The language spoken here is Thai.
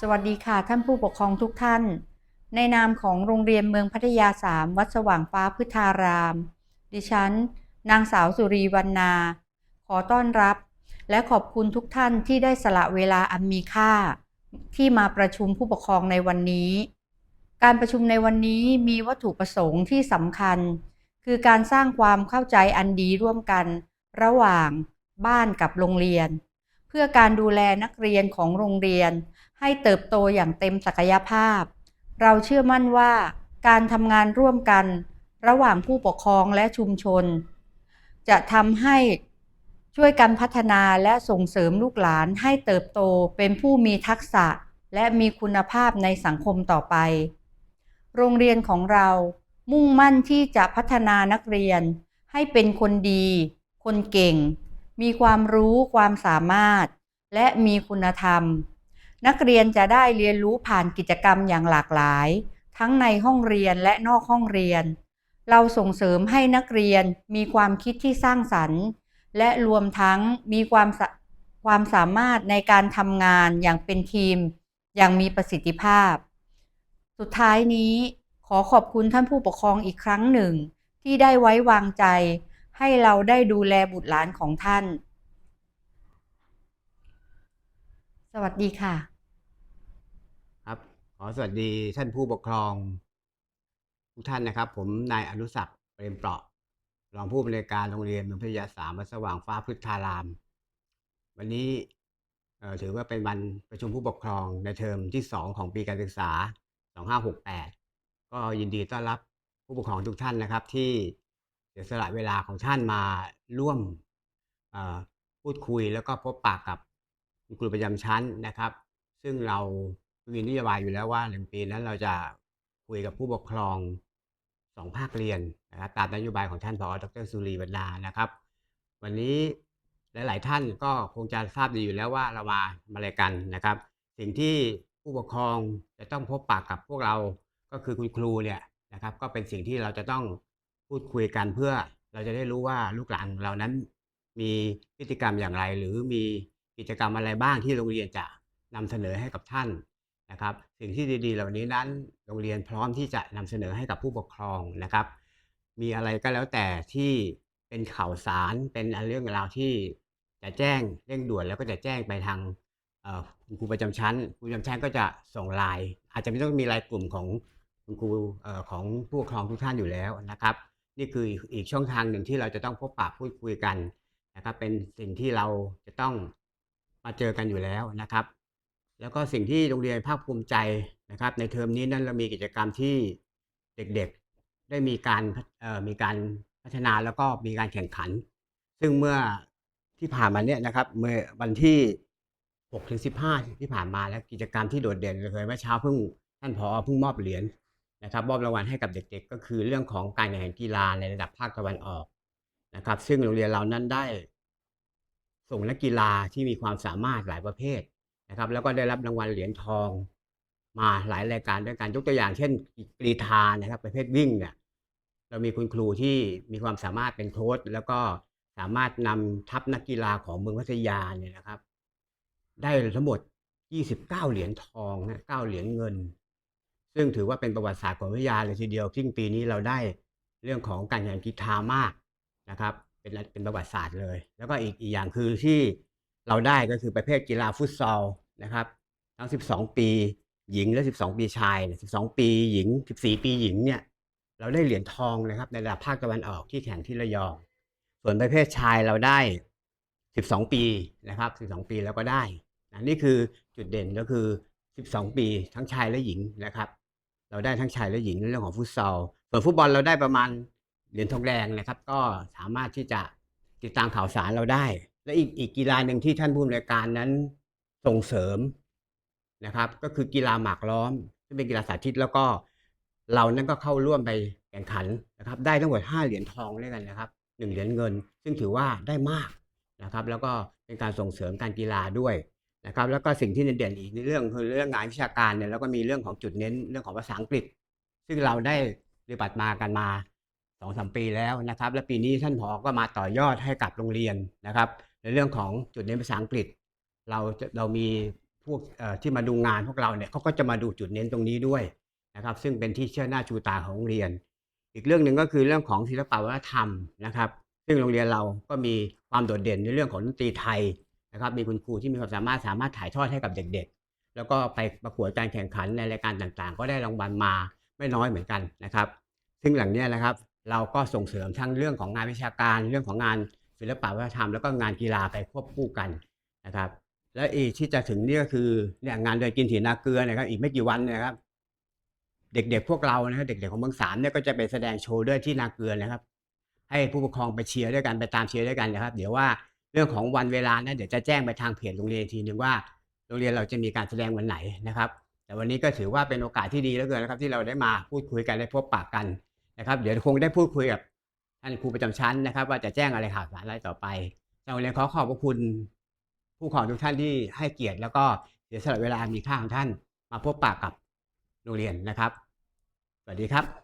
สวัสดีค่ะท่านผู้ปกครองทุกท่าน ในนามของโรงเรียนเมืองพัทยาสามวัดสว่างฟ้าพุทธาราม ดิฉัน นางสาวสุรีวรรณา ขอต้อนรับ และขอบคุณทุกท่านที่ได้สละเวลาอันมีค่า ที่มาประชุมผู้ปกครองในวันนี้ การประชุมในวันนี้มีวัตถุประสงค์ที่สำคัญ คือการสร้างความเข้าใจอันดีร่วมกัน ระหว่างบ้านกับโรงเรียน เพื่อการดูแลนักเรียนของโรงเรียน ให้เติบโตอย่างเต็มศักยภาพ เราเชื่อมั่นว่าการทำงานร่วมกัน ระหว่างผู้ปกครองและชุมชน จะทำให้ช่วยกันพัฒนาและส่งเสริมลูกหลานให้เติบโตเป็นผู้มีทักษะและมีคุณภาพในสังคมต่อไป โรงเรียนของเรามุ่งมั่นที่จะพัฒนานักเรียน ให้เป็นคนดี คนเก่ง มีความรู้ความสามารถ และมีคุณธรรม นักเรียนจะได้เรียนรู้ผ่านกิจกรรมอย่างหลากหลาย ทั้งในห้องเรียนและนอกห้องเรียน เราส่งเสริมให้นักเรียนมีความคิดที่สร้างสรรค์ และรวมทั้งมีความความสามารถในการทำงานอย่างเป็นทีม อย่างมีประสิทธิภาพ สุดท้ายนี้ขอขอบคุณท่านผู้ปกครองอีกครั้งหนึ่ง ที่ได้ไว้วางใจ ให้เราได้ดูแลบุตรหลานของท่าน สวัสดีค่ะ อสวัสดีท่านผู้ปกครอง ทุกท่านนะครับ ผมนายอนุสักดิ์เปรมเปราะรองผู้บริการโรงเรียนเมืองพัทยาสามวัดสว่างฟ้าพุทธาราม วันนี้ถือว่าเป็นวันประชุมผู้ปกครองในเทอมที่สองของปีการศึกษา 2568 ก็ยินดีต้อนรับผู้ปกครองทุกท่านนะครับ ที่เสียสละเวลาของท่านมาร่วมพูดคุยแล้วก็พบปะกับคุณครูประจำชั้นนะครับ ซึ่งเรา มีนโยบายอยู่แล้วว่าหนึ่งปีนั้นเราจะคุยกับผู้ปกครองสองภาคเรียนนะครับตามนโยบายของท่านผอดรสุรีวรรณานะครับ วันนี้หลาย ๆ ท่านก็คงจะทราบดีอยู่แล้วว่าเรามามาอะไรกันนะครับ สิ่งที่ผู้ปกครองจะต้องพบปะกับพวกเราก็คือคุณครูเนี่ยนะครับ ก็เป็นสิ่งที่เราจะต้องพูดคุยกันเพื่อเราจะได้รู้ว่าลูกหลานเรานั้น มีพฤติกรรมอย่างไร หรือมีกิจกรรมอะไรบ้างที่โรงเรียนจะนำเสนอให้กับท่าน นะครับสิ่งที่ดีๆ เหล่านี้นั้นโรงเรียนพร้อมที่จะนำเสนอให้กับผู้ปกครองนะครับ มีอะไรก็แล้วแต่ที่เป็นข่าวสารเป็นเรื่องราวที่จะแจ้งเร่งด่วนแล้วก็จะแจ้งไปทางคุณครูประจำชั้นครูประจำชั้นก็จะส่งไลน์อาจจะไม่ต้องมีไลน์กลุ่มของคุณครูของผู้ปกครองทุกท่านอยู่แล้วนะครับ นี่คืออีกช่องทางหนึ่งที่เราจะต้องพบปะพูดคุยกันนะครับ เป็นสิ่งที่เราจะต้องมาเจอกันอยู่แล้วนะครับ แล้วก็สิ่งที่โรงเรียนภาคภูมิใจนะครับ ในเทอมนี้นั้นเรามีกิจกรรมที่เด็กๆได้มีการมีการพัฒนาแล้วก็มีการแข่งขัน ซึ่งเมื่อที่ผ่านมาเนี่ยนะครับ เมื่อวันที่6ถึง15 ที่ผ่านมาแล้วกิจกรรมที่โดดเด่นเลยเมื่อเช้าเพิ่งท่านผอเพิ่งมอบเหรียญนะครับมอบรางวัลให้กับเด็กๆ ก็คือเรื่องของการแข่งขันกีฬาในระดับภาคตะวันออกนะครับ ซึ่งโรงเรียนเรานั้นได้ส่งนักกีฬาที่มีความสามารถหลายประเภท นะครับ แล้วก็ได้รับรางวัลเหรียญทอง มาหลายรายการด้วยกันยกตัวอย่าง เช่นกรีธานะครับ ประเภทวิ่งเนี่ยเรามีคุณครูที่มีความสามารถเป็นโค้ชแล้วก็สามารถนำทัพนักกีฬาของเมืองพัทยาเนี่ยนะครับ ได้ทั้งหมด 29 เหรียญทองนะ9เหรียญเงิน ซึ่งถือว่าเป็นประวัติศาสตร์ของพัทยาเลยทีเดียวซึ่งปีนี้เราได้เรื่องของการแข่งกีฬามากนะครับ เป็นเป็นประวัติศาสตร์เลย แล้วก็อีกอีกอย่างคือที่เราได้ก็คือประเภทกีฬาฟุตซอล นะครับทั้ง 12 ปีหญิงและ 12 ปีชายเนี่ย12 ปีหญิง 14 ปีหญิงเนี่ยเราได้เหรียญทองนะครับ ในระดับภาคตะวันออกที่แข่งที่ระยอง ส่วนประเภทชายเราได้ 12 ปีนะครับ 12 ปีแล้วก็ได้นะนี่คือจุดเด่นก็คือ 12 ปีทั้งชายและหญิงนะครับ เราได้ทั้งชายและหญิงในเรื่องของฟุตซอลส่วนฟุตบอลเราได้ประมาณเหรียญทองแดงนะครับ ก็สามารถที่จะติดตามข่าวสารเราได้ และอีกอีกกีฬาหนึ่งที่ท่านผู้อำนวยการนั้น ส่งเสริมนะครับ ก็คือกีฬาหมากล้อมซึ่งเป็นกีฬาสาธิตแล้วก็เรานั้นก็เข้าร่วมไปแข่งขันนะครับ ได้ทั้งหมด5เหรียญทองด้วยกันนะครับหนึ่งเหรียญเงิน ซึ่งถือว่าได้มากนะครับ แล้วก็เป็นการส่งเสริมการกีฬาด้วยนะครับ แล้วก็สิ่งที่เด่นๆอีกในเรื่องคือเรื่องงานวิชาการเนี่ยแล้วก็มีเรื่องของจุดเน้นเรื่องของภาษาอังกฤษ ซึ่งเราได้ปฏิบัติมากันมาสองสามปีแล้วนะครับ และปีนี้ท่านผอก็มาต่อยอดให้กับโรงเรียนนะครับ ในเรื่องของจุดเน้นภาษาอังกฤษ เราจะเรามีพวกที่มาดูงานพวกเราเนี่ยเขาก็จะมาดูจุดเน้นตรงนี้ด้วยนะครับ ซึ่งเป็นที่เชื่อหน้าชูตาของโรงเรียน อีกเรื่องหนึ่งก็คือเรื่องของศิลปวัฒนธรรมนะครับ ซึ่งโรงเรียนเราก็มีความโดดเด่นในเรื่องของดนตรีไทยนะครับ มีคุณครูที่มีความสามารถสามารถถ่ายทอดให้กับเด็กๆ แล้วก็ไปประกวดการแข่งขันในรายการต่างๆ ก็ได้รางวัลมาไม่น้อยเหมือนกันนะครับ ซึ่งหลังเนี้ยนะครับ เราก็ส่งเสริมทั้งเรื่องของงานวิชาการ เรื่องของงานศิลปวัฒนธรรมแล้วก็งานกีฬาไปควบคู่กันนะครับ และอีกที่จะถึงนี่ก็คือเนี่ยงานเดินกินถีนาเกลือนะครับ อีกไม่กี่วันนะครับ เด็กๆพวกเรานะครับเด็กๆของเมืองสามเนี่ยก็จะไปแสดงโชว์ด้วยที่นาเกลือนะครับ ให้ผู้ปกครองไปเชียร์ด้วยกันไปตามเชียร์ด้วยกันนะครับ เดี๋ยวว่าเรื่องของวันเวลานะเดี๋ยวจะแจ้งไปทางเพจโรงเรียนทีหนึ่งว่า โรงเรียนเราจะมีการแสดงวันไหนนะครับ แต่วันนี้ก็ถือว่าเป็นโอกาสที่ดีเหลือเกินนะครับ ที่เราได้มาพูดคุยกันได้พบปะกันนะครับ เดี๋ยวคงได้พูดคุยกับท่านครูประจำชั้นนะครับ ว่าจะแจ้งอะไรข่าวสารอะไรต่อไปทางโรงเรียนขอขอบพระคุณ ผู้ปกครองทุกท่านที่ให้เกียรติแล้วก็เสียสละเวลามีค่าของท่าน มาพบปะกับโรงเรียนนะครับ สวัสดีครับ